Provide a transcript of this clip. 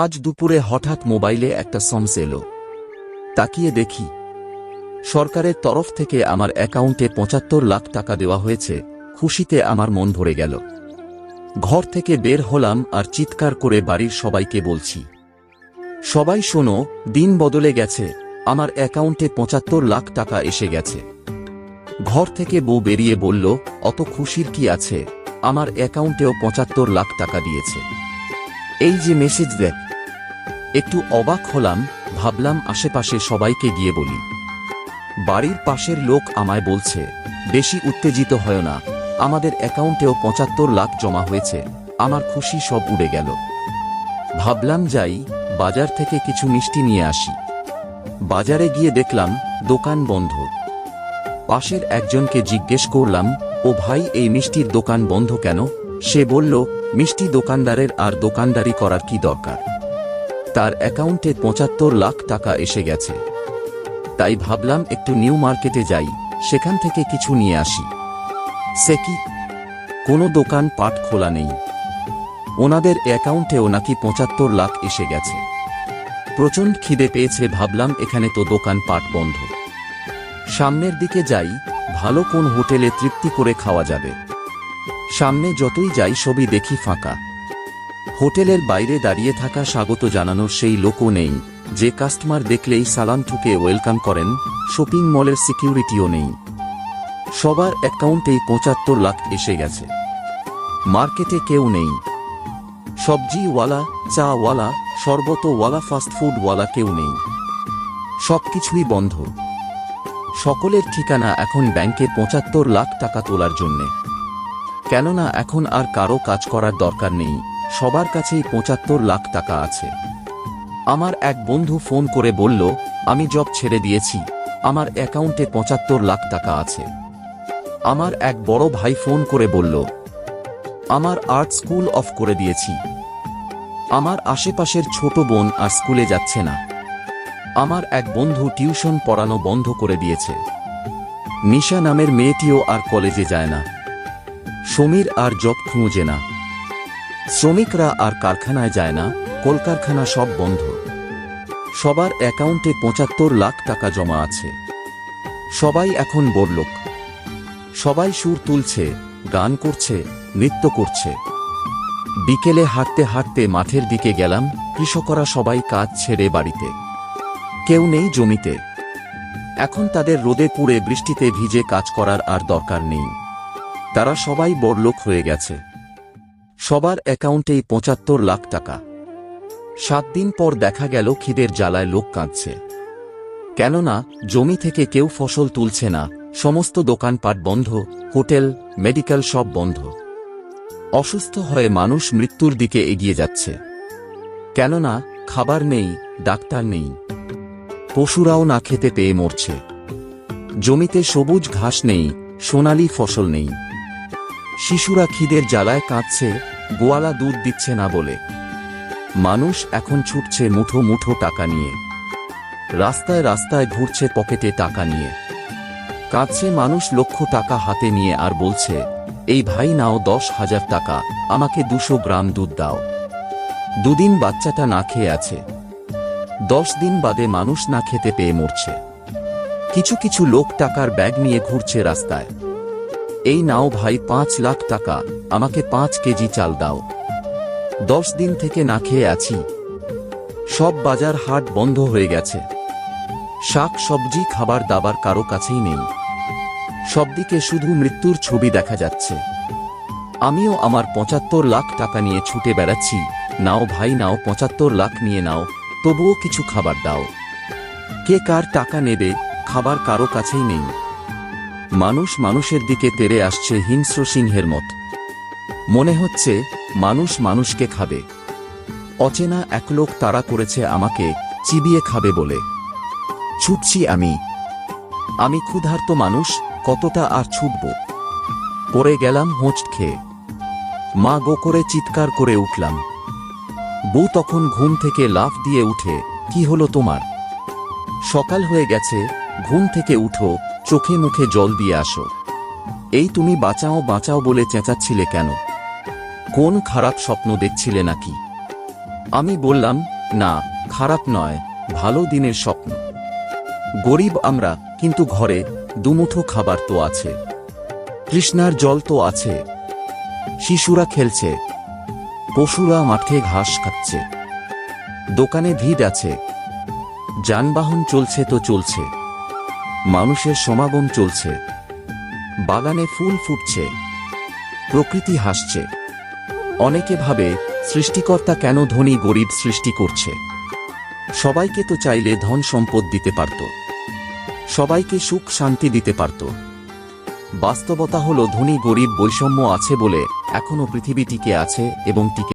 আজ দুপুরে হঠাৎ মোবাইলে একটা সমস এলো। তাকিয়ে দেখি, সরকারের তরফ থেকে আমার অ্যাকাউন্টে পঁচাত্তর লাখ টাকা দেওয়া হয়েছে, খুশিতে আমার মন ভরে গেল। ঘর থেকে বের হলাম আর চিৎকার করে বাড়ির সবাইকে বলছি, সবাই শোনো, দিন বদলে গেছে, আমার অ্যাকাউন্টে পঁচাত্তর লাখ টাকা এসে গেছে। ঘর থেকে বউ বেরিয়ে বলল, অত খুশির কি আছে? আমার অ্যাকাউন্টেও পঁচাত্তর লাখ টাকা দিয়েছে। এই যে মেসেজ দেখ একটু অবাক হলাম, ভাবলাম আশেপাশে সবাইকে গিয়ে বলি। বাড়ির পাশের লোক আমায় বলছে, বেশি উত্তেজিত হয় না, আমাদের অ্যাকাউন্টেও পঁচাত্তর লাখ জমা হয়েছে, আমার খুশি সব উড়ে গেল। ভাবলাম যাই, বাজার থেকে কিছু মিষ্টি নিয়ে আসি। বাজারে গিয়ে দেখলাম, দোকান বন্ধ। পাশের একজনকে জিজ্ঞেস করলাম, ও ভাই, এই মিষ্টির দোকান বন্ধ কেন? সে বলল, মিষ্টি দোকানদারের আর দোকানদারি করার কি দরকার? তার অ্যাকাউন্টে পঁচাত্তর লাখ টাকা এসে গেছে। তাই ভাবলাম একটু নিউ মার্কেটে যাই, সেখান থেকে কিছু নিয়ে আসি। সে কি? কোনো দোকান পাট খোলা নেই। ওনাদের অ্যাকাউন্টেও নাকি পঁচাত্তর লাখ এসে গেছে। প্রচণ্ড খিদে পেয়েছে, ভাবলাম এখানে তো দোকান পাট বন্ধ। সামনের দিকে যাই, ভালো কোন হোটেলে তৃপ্তি করে খাওয়া যাবে। সামনে যতই যাই সবই দেখি ফাঁকা। হোটেলের বাইরে দাঁড়িয়ে থাকা স্বাগত জানানোর সেই লোকও নেই। যে কাস্টমার দেখলেই সালাম ঠুকে ওয়েলকাম করেন শপিং মলের সিকিউরিটিও নেই। সবার অ্যাকাউন্টেই পঁচাত্তর লাখ এসে গেছে। মার্কেটে কেউ নেই। সবজিওয়ালা, চাওয়ালা, শরবতওয়ালা ফাস্টফুডওয়ালা কেউ নেই। সবকিছুই বন্ধ। সকলের ঠিকানা এখন ব্যাংকে পঁচাত্তর লাখ টাকা তোলার জন্যে। কেননা এখন আর কারও কাজ করার দরকার নেই। সবার কাছেই পঁচাত্তর লাখ টাকা আছে। আমার এক বন্ধু ফোন করে বলল, আমি জব ছেড়ে দিয়েছি। আমার অ্যাকাউন্টে পঁচাত্তর লাখ টাকা আছে। আমার এক বড় ভাই ফোন করে বলল, আমার আর্ট স্কুল অফ করে দিয়েছি। আমার আশেপাশের ছোট বোন আর স্কুলে যাচ্ছে না। আমার এক বন্ধু টিউশন পড়ানো বন্ধ করে দিয়েছে। নিশা নামের মেয়েটিও আর কলেজে যায় না। সমীর আর জব খুঁজে না। শ্রমিকরা আর কারখানায় যায় না, কলকারখানা সব বন্ধ। সবার অ্যাকাউন্টে পঁচাত্তর লাখ টাকা জমা আছে। সবাই এখন বড়লোক। সবাই সুর তুলছে, গান করছে, নৃত্য করছে। বিকেলে হাঁটতে হাঁটতে মাঠের দিকে গেলাম, কৃষকরা সবাই কাজ ছেড়ে বাড়িতে। কেউ নেই জমিতে। এখন তাদের রোদে পুড়ে বৃষ্টিতে ভিজে কাজ করার আর দরকার নেই। তারা সবাই বড়লোক হয়ে গেছে। সবার অ্যাকাউন্টেই পঁচাত্তর লাখ টাকা। সাত দিন পর দেখা গেল খিদের জ্বালায় লোক কাঁদছে। কেননা, জমি থেকে কেউ ফসল তুলছে না, সমস্ত দোকানপাট বন্ধ, হোটেল, মেডিকেল সব বন্ধ। অসুস্থ হয়ে মানুষ মৃত্যুর দিকে এগিয়ে যাচ্ছে। কেননা, খাবার নেই, ডাক্তার নেই। পশুরাও না খেতে পেয়ে মরছে। জমিতে সবুজ ঘাস নেই, সোনালি ফসল নেই। শিশুরা খিদের জ্বালায় কাঁদছে, গোয়ালা দুধ দিচ্ছে না বলে। মানুষ এখন ছুটছে মুঠো মুঠো টাকা নিয়ে। রাস্তায় রাস্তায় ঘুরছে পকেটে টাকা নিয়ে। কাঁদছে মানুষ লক্ষ টাকা হাতে নিয়ে আর বলছে, এই ভাই নাও দশ হাজার টাকা, আমাকে দুশো গ্রাম দুধ দাও। দুদিন বাচ্চাটা না খেয়ে আছে। দশ দিন বাদে মানুষ না খেতে পেয়ে মরছে। কিছু কিছু লোক টাকার ব্যাগ নিয়ে ঘুরছে রাস্তায়। এই নাও ভাই পাঁচ লাখ টাকা, আমাকে পাঁচ কেজি চাল দাও। দশ দিন থেকে না খেয়ে আছি। সব বাজার হাট বন্ধ হয়ে গেছে। শাক, সবজি, খাবার দাবার কারও কাছেই নেই। সবদিকে শুধু মৃত্যুর ছবি দেখা যাচ্ছে। আমিও আমার পঁচাত্তর লাখ টাকা নিয়ে ছুটে বেড়াচ্ছি। নাও ভাই, নাও পঁচাত্তর লাখ নিয়ে নাও, তবুও কিছু খাবার দাও। কে কার টাকা নেবে, খাবার কারও কাছেই নেই। মানুষ মানুষের দিকে তেরে আসছে হিংস্র সিংহের মত। মনে হচ্ছে, মানুষ মানুষকে খাবে। অচেনা এক লোক তাড়া করেছে আমাকে, চিবিয়ে খাবে বলে। ছুটছি আমি। আমি ক্ষুধার্ত মানুষ, কতটা আর ছুটব? পড়ে গেলাম হোঁচট খেয়ে। মা গো করে চিৎকার করে উঠলাম। বউ তখন ঘুম থেকে লাফ দিয়ে উঠে, কি হলো তোমার? সকাল হয়ে গেছে, ঘুম থেকে উঠো চোখে মুখে জল দিয়ে আসো। এই তুমি বাঁচাও বাঁচাও বলে চেঁচাচ্ছিলে কেন? কোন খারাপ স্বপ্ন দেখছিলে নাকি? আমি বললাম, না, খারাপ নয়, ভালো দিনের স্বপ্ন। গরিব আমরা, কিন্তু ঘরে দুমুঠো খাবার তো আছে। কৃষ্ণার জল তো আছে। শিশুরা খেলছে। পশুরা মাঠে ঘাস খাচ্ছে। দোকানে ভিড় আছে। যানবাহন চলছে তো চলছে। মানুষের সমাগম চলছে। বাগানে ফুল ফুটছে। প্রকৃতি হাসছে। অনেকে ভাবে, সৃষ্টিকর্তা কেন ধনী গরিব সৃষ্টি করছে? সবাইকে তো চাইলে ধন সম্পদ দিতে পারত। সবাইকে সুখ শান্তি দিতে পারত। বাস্তবতা হলো ধনী গরিব বৈষম্য আছে বলে এখনও পৃথিবী টিকে আছে এবং টিকে